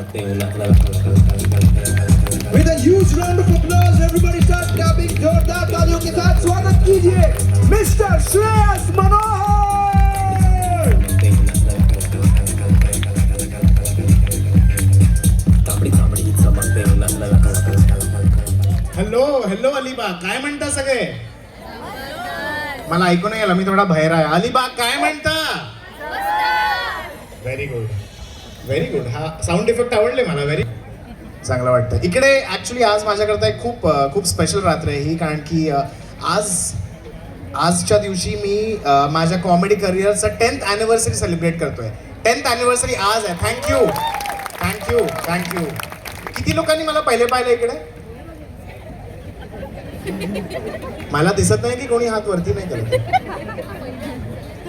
With a huge round of applause, everybody start clapping, जोरदार तालियों के साथ स्वागत कीजिए mister Shreyas Manohar. Hello hello काय म्हणता सगळे? मला ऐकू नाही आला मी थोडा बाहेर आहे. अलिबा काय म्हणता? व्हेरी गुड व्हेरी गुड हा साऊंड इफेक्ट आवडले मला व्हेरी चांगलं वाटतं. इकडे ऍक्च्युली आज माझ्याकरता एक खूप खूप स्पेशल रात्र आहे ही कारण की आज आजच्या दिवशी मी माझ्या कॉमेडी करिअरचं टेन्थ अॅनिव्हर्सरी सेलिब्रेट करतोय. टेन्थ अॅनिव्हर्सरी आज आहे. थँक्यू थँक्यू थँक्यू किती लोकांनी मला पहिले पाहिलं इकडे? मला दिसत नाही की कोणी हात वरती नाही करत.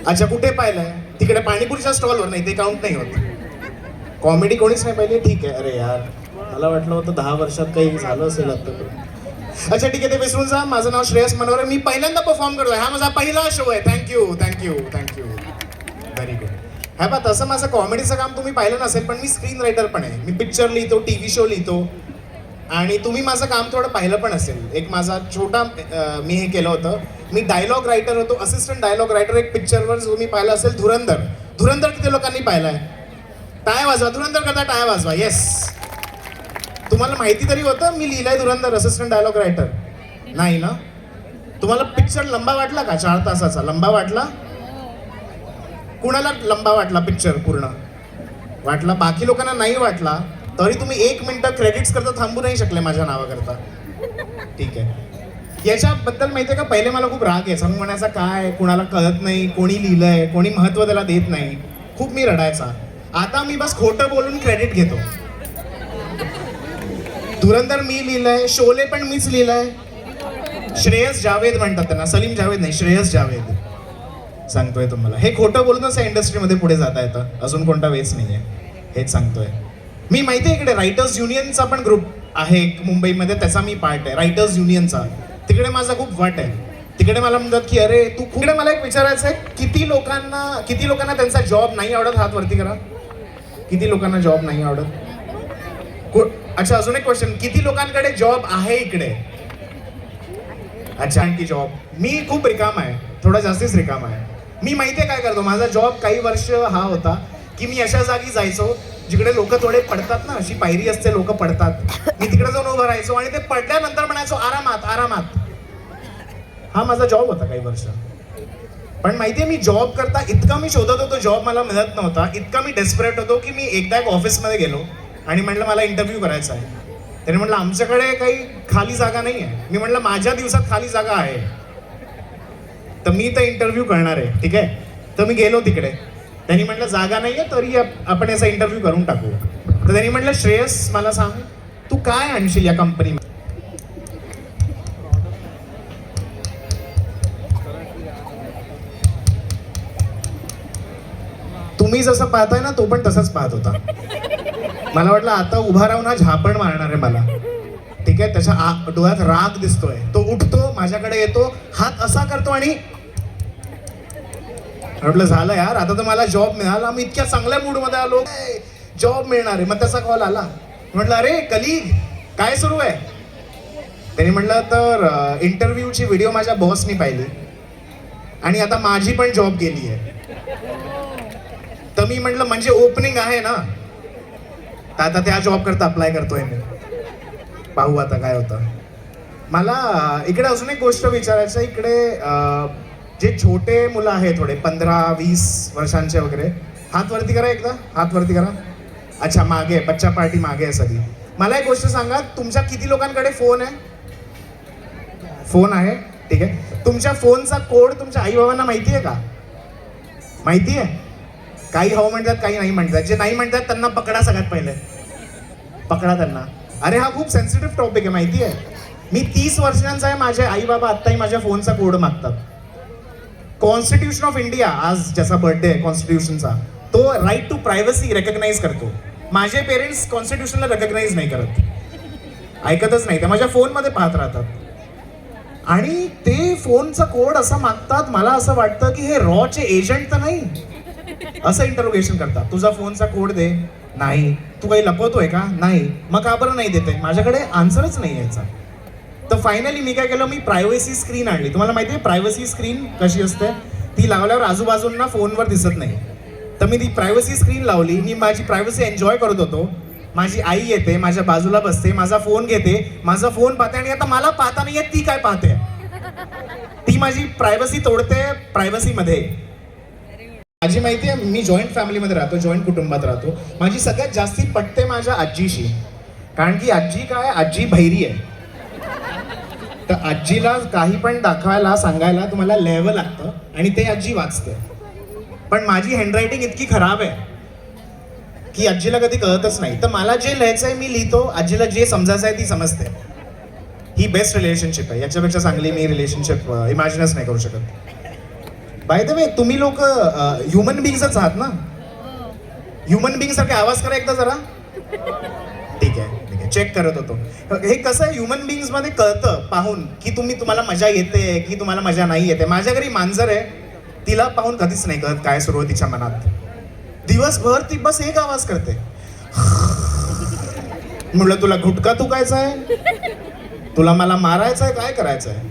अच्छा कुठे पाहिलंय? तिकडे पाणीपुरीच्या स्टॉलवर नाही ते काउंट नाही होत. कॉमेडी कोणीच नाही पाहिली? ठीक आहे. अरे यार मला वाटलं होतं दहा वर्षात काही झालं असेल आता. अच्छा ठीक आहे ते विसरून जा. माझं नाव श्रेयस मनोहर मी पहिल्यांदा परफॉर्म करतोय. हा माझा पहिला शो आहे. Thank you thank you thank you very good हा बा तसं माझं कॉमेडीचं काम तुम्ही पाहिलं नसेल पण मी स्क्रीन रायटर पण आहे. मी पिक्चर लिहितो टी व्ही शो लिहितो. आणि तुम्ही माझं काम थोडं पाहिलं पण असेल. एक माझा छोटा मी हे केलं होतं. मी डायलॉग रायटर होतो. असिस्टंट डायलॉग रायटर एक पिक्चरवर जो मी पाहिलं असेल धुरंधर. धुरंधर किती लोकांनी पाहिलाय. टाय वाजवा धुरंधर करता टाय वाजवा येस तुम्हाला माहिती तरी होतं मी लिहिलंय धुरंधर असिस्टंट डायलॉग रायटर नाही ना? तुम्हाला पिक्चर लंबा वाटला का चार तासाचा? लंबा वाटला? कुणाला लंबा वाटला पिक्चर पूर्ण? वाटला? बाकी लोकांना नाही वाटला तरी तुम्ही एक मिनटं क्रेडिट्स करता थांबू नाही शकले माझ्या नावाकरता. ठीक आहे. याच्याबद्दल माहितीये का पहिले मला खूप राग यायचा म्हणायचा काय कुणाला कळत नाही कोणी लिहिलंय कोणी महत्त्व त्याला देत नाही. खूप मी रडायचा. आता मी बस खोटं बोलून क्रेडिट घेतो. धुरंधर मी लिहिलंय शोले पण मीच लिहिलंय. श्रेयस जावेद म्हणतात त्यांना. सलीम जावेद नाही श्रेयस जावेद. सांगतोय तुम्हाला. हे खोटं बोलूनच या इंडस्ट्रीमध्ये पुढे जाता येतं. अजून कोणता वेच नाहीये. हेच सांगतोय. मी माहिती आहे इकडे रायटर्स युनियनचा पण ग्रुप आहे एक मुंबईमध्ये. त्याचा मी पार्ट आहे. रायटर्स युनियनचा तिकडे माझा खूप वट आहे. तिकडे मला म्हणतात की अरे तू खूप इकडे मला एक विचारायचं आहे किती लोकांना किती लोकांना त्यांचा जॉब नाही आवडत हात वरती करा? किती लोकांना जॉब नाही आवडत? अच्छा अजून एक क्वेश्चन किती लोकांकडे जॉब आहे इकडे? अच्छा आणखी जॉब मी खूप रिकाम आहे. थोडा जास्तीच रिकाम आहे. मी माहिती काय करतो? माझा जॉब काही वर्ष हा होता की मी अशा जागी जायचो जिकडे लोक थोडे पडतात ना. अशी पायरी असते लोक पडतात. मी तिकडे जाऊन उभं राहायचो आणि ते पडल्यानंतर म्हणायचो आरामात आरामात. हा माझा जॉब होता काही वर्ष. पण माहितीये मी जॉब करता इतका मी शोधत होतो जॉब मला मिळत नव्हता. इतका मी डेस्परेट होतो की मी एकदा एक ऑफिसमध्ये गेलो आणि म्हटलं मला इंटरव्ह्यू करायचा आहे. त्याने म्हटलं आमच्याकडे काही खाली जागा नाही आहे मी म्हटलं माझ्या दिवसात खाली जागा आहे. तर मी तर इंटरव्ह्यू करणार आहे ठीक आहे? तर मी गेलो तिकडे. त्यांनी म्हटलं जागा नाही आहे तरी आपण याचा इंटरव्ह्यू करून टाकू. तर त्यांनी म्हटलं श्रेयस मला सांग तू काय आणशील या कंपनी तुम्ही जसं पाहताय ना तो पण तसंच पाहत होता. मला वाटलं आता उभा राहून हा झापण मारणार आहे मला. ठीक आहे त्याच्या आ- डोळ्यात राग दिसतोय. तो उठतो माझ्याकडे येतो हात असा करतो आणि म्हटलं झालं यार आता तर मला जॉब मिळाला. मी इतक्या चांगल्या मूडमध्ये आलो. जॉब मिळणार आहे. मग त्याचा कॉल आला. म्हटलं अरे कलिग काय सुरू आहे? त्यांनी म्हटलं तर इंटरव्ह्यूची व्हिडिओ माझ्या बॉसनी पाहिली. आणि आता माझी पण जॉब गेली आहे. तर मी म्हटलं म्हणजे ओपनिंग आहे ना? तर आता त्या जॉब करता अप्लाय करतोय मी. पाहू आता काय होतं. मला इकडे अजून एक गोष्ट विचारायचं आहे. इकडे जे छोटे मुलं आहेत थोडे पंधरा वीस वर्षांचे वगैरे हात वरती करा एकदा हात वरती करा. अच्छा मागे बच्चा पार्टी मागे आहे सगळी. मला एक गोष्ट सांगा तुमच्या किती लोकांकडे फोन आहे? फोन आहे ठीक आहे. तुमच्या फोनचा कोड तुमच्या आई बाबांना माहिती आहे का? माहिती आहे? काही हो म्हणतात काही नाही म्हणतात. जे नाही म्हणतात त्यांना पकडा सगळ्यात पहिले. पकडा त्यांना. अरे हा खूप सेन्सिटिव्ह टॉपिक आहे माहिती आहे? मी तीस वर्षांचा आहे माझे आई बाबा आत्ताही माझ्या फोनचा कोड मागतात. कॉन्स्टिट्यूशन ऑफ इंडिया आज ज्याचा बर्थडे आहे कॉन्स्टिट्यूशनचा तो राईट टू प्रायव्हसी रेकग्नाईज करतो. माझे पेरेंट्स कॉन्स्टिट्यूशनला रेकग्नाईज नाही करत. ऐकतच नाही ते माझ्या फोनमध्ये पाहत राहतात. आणि ते फोनचा कोड असा मागतात मला असं वाटतं की हे रॉचे एजंट तर नाही. असं इंटरोगेशन करतात. तुझा फोनचा कोड दे. नाही. तू काही लपवतोय का? नाही. मग का बरं नाही देते माझ्याकडे आन्सरच नाही यायचा. तर फायनली मी काय केलं? मी प्रायव्हसी स्क्रीन आणली. तुम्हाला माहिती आहे प्रायव्हसी स्क्रीन कशी असते? ती लावल्यावर आजूबाजूंना फोनवर दिसत नाही. तर मी ती प्रायव्हसी स्क्रीन लावली. मी माझी प्रायव्हसी एन्जॉय करत होतो. माझी आई येते माझ्या बाजूला बसते माझा फोन घेते माझा फोन पाहते आणि आता मला पाहता नाही येत ती काय पाहते? ती माझी प्रायव्हसी तोडते प्रायव्हसीमध्ये माझी माहिती आहे मी जॉईंट फॅमिलीमध्ये राहतो जॉईंट कुटुंबात राहतो. माझी सगळ्यात जास्ती पटते माझ्या आजीशी. कारण की आजी काय? आजी भैरी आहे. तर आजीला काही पण दाखवायला सांगायला तुम्हाला लिहावं लागतं आणि ते आजी वाचते. पण माझी हँडरायटिंग इतकी खराब आहे की आजीला कधी कळतच नाही. तर मला जे लिहायचं आहे मी लिहितो. आजीला जे समजायचं आहे ती समजते. ही बेस्ट रिलेशनशिप आहे. याच्यापेक्षा चांगली मी रिलेशनशिप इमॅजिनच नाही करू शकत. बाय द वे तुम्ही लोक ह्युमन बिंग्सच आहात ना? ह्युमन बिंग सारखे आवाज करा एकदा जरा. ठीक आहे ठीक आहे. चेक करत होतो. हे कसं आहे? ह्युमन बिंग्समध्ये कळतं पाहून की तुम्ही तुम्हाला मजा येते की तुम्हाला मजा नाही येते. माझ्या घरी मांजर आहे. तिला पाहून कधीच नाही कळत काय सुरू आहे तिच्या मनात. दिवसभर ती बस एक आवाज करते. म्हणलं तुला घुटका तुकायचा आहे? तुला मला मारायचं आहे? काय करायचं आहे?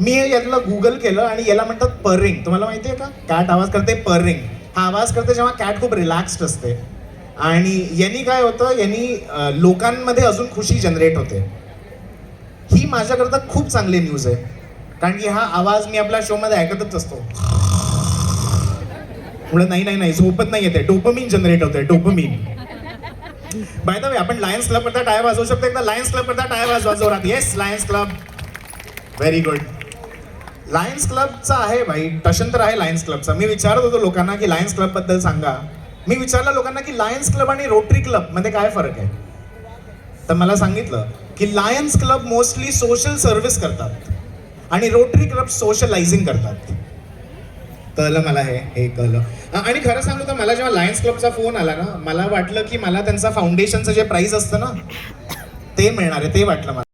मी यातलं गुगल केलं आणि याला म्हणतात पर्रिंग तुम्हाला माहिती आहे का? कॅट आवाज करते पर्रिंग हा आवाज करते जेव्हा कॅट खूप रिलॅक्स्ड असते. आणि यांनी काय होतं? यांनी लोकांमध्ये अजून खुशी जनरेट होते. ही माझ्याकरता खूप चांगली न्यूज आहे. कारण की हा आवाज मी आपल्या शोमध्ये ऐकतच असतो. म्हणून नाही नाही नाही झोपत नाही येते. डोपमीन जनरेट होते डोपमीन बाय द वे आपण लायन्स क्लब करता टायर वाजवू शकतो? एकदा लायन्स क्लब करता टायर वाजवा जोरात. Yes lions club very good lions क्लबचा आहे भाई. टशन तर आहे लायन्स क्लबचा मी विचारत होतो लोकांना की लायन्स क्लबबद्दल सांगा. मी विचारलं लोकांना की लायन्स क्लब आणि रोटरी क्लबमध्ये काय फरक आहे? तर मला सांगितलं की lions club mostly social service करतात आणि रोटरी क्लब सोशलायझिंग करतात. कळलं मला हे? हे कळलं. आणि खरं सांगू तर मला जेव्हा लायन्स क्लबचा फोन आला ना मला वाटलं की मला त्यांचा फाउंडेशनचं जे प्राईज असतं ना ते मिळणार आहे ते वाटलं मला.